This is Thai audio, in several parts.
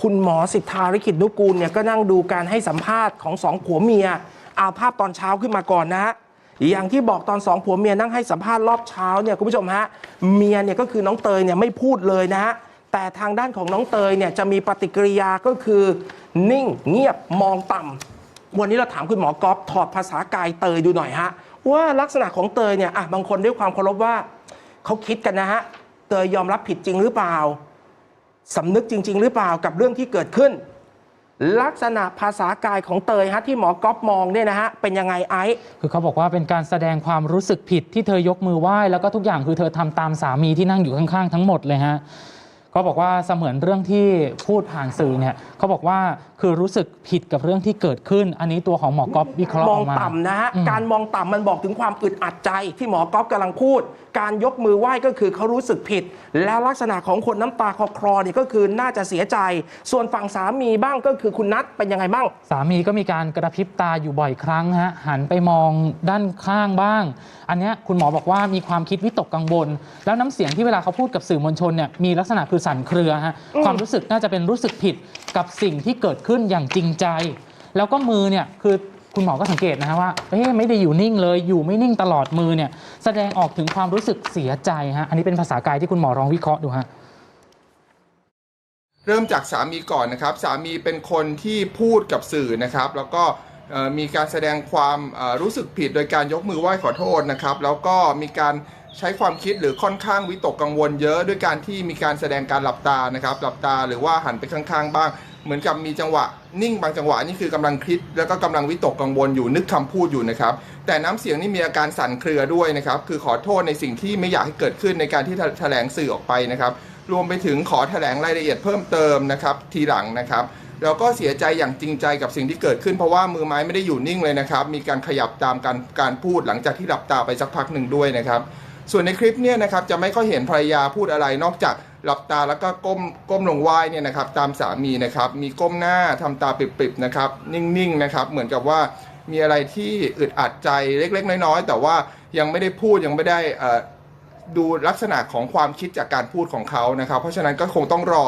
คุณหมอสิทธาริขิตนุกูลเนี่ยก็นั่งดูการให้สัมภาษณ์ของสองผัวเมียเอาภาพตอนเช้าขึ้นมาก่อนนะฮะอย่างที่บอกตอนสองผัวเมียนั่งให้สัมภาษณ์รอบเช้าเนี่ยคุณผู้ชมฮะเมียเนี่ยก็คือน้องเตยเนี่ยไม่พูดเลยนะฮะแต่ทางด้านของน้องเตยเนี่ยจะมีปฏิกิริยาก็คือ นิ่งเงียบมองต่ำวันนี้เราถามคุณหมอกอฟถอดภาษากายเตยดูหน่อยฮะว่าลักษณะของเตยเนี่ยอะบางคนด้วยความเคารพว่าเขาคิดกันนะฮะเตยยอมรับผิดจริงหรือเปล่า สำนึกจริง ๆ หรือเปล่ากับเรื่องที่เกิดขึ้น ลักษณะภาษากายของเตยฮะที่หมอกอฟมองเนี่ยนะฮะเป็นยังไงไอซ์ คือเขาบอกว่าเป็นการแสดงความรู้สึกผิดที่เธอยกมือไหว้แล้วก็ทุกอย่างคือเธอทำตามสามีที่นั่งอยู่ข้างๆทั้งหมดเลยฮะ ก็บอกว่าเสมือนเรื่องที่พูดผ่านสื่อเนี่ยเขาบอกว่าคือรู้สึกผิดกับเรื่องที่เกิดขึ้น อันนี้ตัวของหมอกอฟวิเคราะห์มอองอกมาต่ำนะฮะอืมการมองต่ำมันบอกถึงความอึดอัดใจที่หมอกอฟกำลังพูด การยกมือไหว้ก็คือเขารู้สึกผิด แล้วลักษณะของคนน้ำตาคลอคลอเนี่ยก็คือน่าจะเสียใจ ส่วนฝั่งสามีบ้างก็คือคุณนัทเป็นยังไงบ้าง สามีก็มีการกระพริบตาอยู่บ่อยครั้งฮะหันไปมองด้านข้างบ้าง อันเนี้ยคุณหมอบอกว่ามีความคิดวิตกกังวลแล้วน้ำเสียงที่เวลาเขาพูดกับสื่อมวลชนเนี่ยมีลักษณะคือสั่นเครือฮะอืมความรู้สึกน่าจะเป็นรู้สึกผิดกับสิ่งที่เกิดขึ้นอย่างจริงใจ แล้วก็มือเนี่ยคือคุณหมอก็สังเกตนะฮะว่าเอ๊ะไม่ได้อยู่นิ่งเลย อยู่ไม่นิ่งตลอดมือเนี่ย แสดงออกถึงความรู้สึกเสียใจฮะอันนี้เป็นภาษากายที่คุณหมอลองวิเคราะห์ดูฮะเริ่มจากสามีก่อนนะครับ สามีเป็นคนที่พูดกับสื่อนะครับ แล้วก็เอ่อมีการแสดงความเอ่อรู้สึกผิดโดยการยกมือไหว้ขอโทษนะครับ แล้วก็มีการ ใช้ความคิดหรือค่อนข้างวิตกกังวลเยอะด้วยการที่มีการแสดงการหลับตานะครับ หลับตาหรือว่าหันไปข้างๆ บ้าง เหมือนกับมีจังหวะ นิ่งบางจังหวะนี่คือกำลังคิด แล้วก็กำลังวิตกกังวลอยู่นึกคำพูดอยู่นะครับ แต่น้ำเสียงนี่มีอาการสั่นเครือด้วยนะครับ คือขอโทษในสิ่งที่ไม่อยากให้เกิดขึ้นในการที่แถลงสื่อออกไปนะครับ รวมไปถึงขอแถลงรายละเอียดเพิ่มเติมนะครับ ทีหลังนะครับแล้วก็เสียใจอย่างจริงใจกับสิ่งที่เกิดขึ้นเพราะว่ามือไม้ไม่ได้อยู่นิ่งเลยนะครับ มีการขยับตามการการพูดหลังจากที่หลับตาไปสักพักหนึ่งด้วยนะครับ ส่วนในคลิปเนี่ยนะครับจะไม่ค่อยเห็นภรรยาพูดอะไรนอกจากหลับตาแล้วก็ก้มก้มลงไหว้เนี่ยนะครับตามสามีนะครับมีก้มหน้าทำตาปิบๆนะครับนิ่งๆนะครับเหมือนกับว่ามีอะไรที่อึดอัดใจเล็ก ๆ น้อยๆแต่ว่ายังไม่ได้พูดยังไม่ได้ดูลักษณะของความคิดจากการพูดของเขานะครับ เพราะฉะนั้นก็คงต้องรอ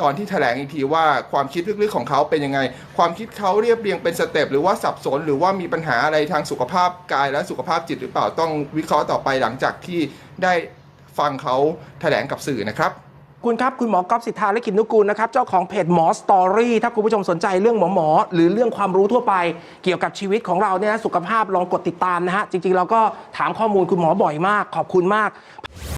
ตอนที่แถลงอีกทีว่าความคิดลึกๆของเขาเป็นยังไง ความคิดเขาเรียบเรียงเป็นสเต็ปหรือว่าสับสน หรือว่ามีปัญหาอะไรทางสุขภาพกายและสุขภาพจิตหรือเปล่าต้องวิเคราะห์ต่อไปหลังจากที่ได้ฟังเขาแถลงกับสื่อนะครับคุณครับ คุณหมอกอฟสิทธาและกิจนุกูลนะครับ เจ้าของเพจหมอสตอรี่ถ้าคุณผู้ชมสนใจเรื่องหมอหมอ หรือเรื่องความรู้ทั่วไป เกี่ยวกับชีวิตของเราเนี่ยสุขภาพลองกดติดตามนะฮะ จริง ๆ เราก็ถามข้อมูลคุณหมอบ่อยมาก ขอบคุณมาก